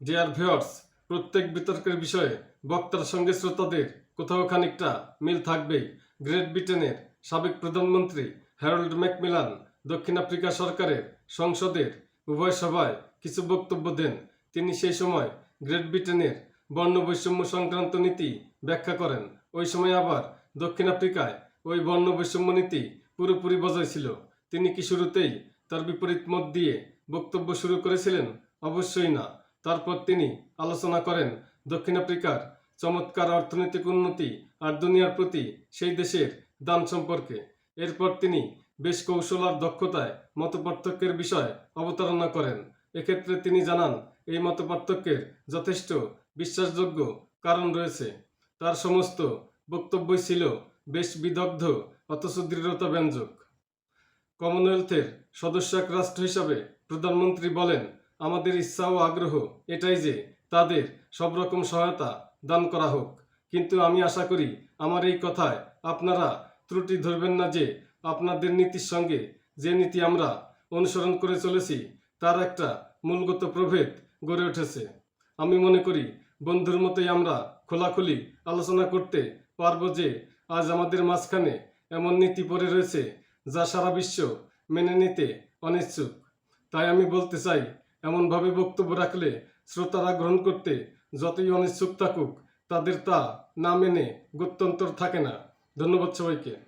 Dear viewers প্রত্যেক বিতর্কের বিষয়ে বক্তার সঙ্গে শ্রোতাদের কোথাও খানিকটা মিল থাকবেই। গ্রেট ব্রিটেনের সাবেক প্রধানমন্ত্রী হ্যারল্ড ম্যাকমিলান দক্ষিণ আফ্রিকা সরকারের সংসদের উভয় সভায় কিছু বক্তব্য দেন। তিনি সেই সময় গ্রেট ব্রিটেনের বর্ণ বৈষম্য সংক্রান্ত নীতি ব্যাখ্যা করেন। ওই সময় আবার দক্ষিণ আফ্রিকায় ওই বর্ণ বৈষম্য নীতি পুরোপুরি বজায় ছিল। তিনি কি শুরুতেই তার বিপরীত মত দিয়ে বক্তব্য শুরু করেছিলেন? অবশ্যই না। তারপর তিনি আলোচনা করেন, দক্ষিণ আফ্রিকার চমৎকার অর্থনৈতিক উন্নতি আর দুনিয়ার প্রতি সেই দেশের দান সম্পর্কে। এরপর তিনি বেশ কৌশল আর দক্ষতায় মতপার্থক্যের বিষয় অবতারণা করেন। এক্ষেত্রে তিনি জানান, এই মতপার্থক্যের যথেষ্ট বিশ্বাসযোগ্য কারণ রয়েছে। তার সমস্ত বক্তব্যই ছিল বেশ বিদগ্ধ অথচ দৃঢ়তা ব্যঞ্জক কমনওয়েলথের সদস্য রাষ্ট্র হিসাবে প্রধানমন্ত্রী বলেন আমাদের ইচ্ছা ও আগ্রহ এটাই যে তাদের সব রকম সহায়তা দান করা হোক। কিন্তু আমি আশা করি আমার এই কথায় আপনারা ত্রুটি ধরবেন না যে আপনাদের নীতির সঙ্গে যে নীতি আমরা অনুসরণ করে চলেছি, তার একটা মূলগত প্রভেদ গড়ে উঠেছে। আমি মনে করি বন্ধুর মতোই আমরা খোলাখুলি আলোচনা করতে পারব যে আজ আমাদের মাঝখানে এমন নীতি পড়ে রয়েছে যা সারা বিশ্ব মেনে নিতে অনিচ্ছুক। তাই আমি বলতে চাই এমনভাবে বক্তব্য রাখলে শ্রোতারা গ্রহণ করতে যতই অনিচ্ছুক থাকুক, তাদের তা না মেনে গত্যন্তর থাকে না। ধন্যবাদ সবাইকে।